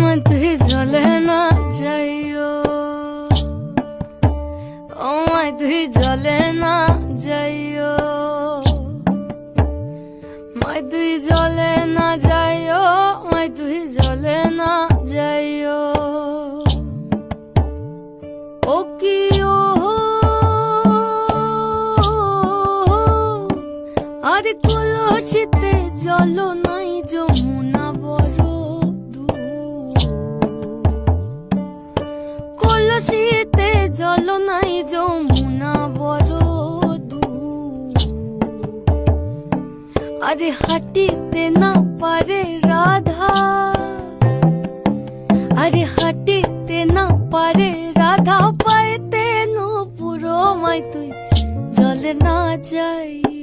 মধ্যে জলে না যাইও। ও জলে মাই তুই জলে না যাইও মাই তুই জলে না যাইও। ও কি ও আর কলসিতে জল নাই যমুনা বড় কলসিতে জল নাই যমুনা বড় আরে হাঁটিতে না পারে রাধা। আরে হাঁটিতে না পারে রাধা পাইতে নো পুরো মাই তুই জলে না যাই।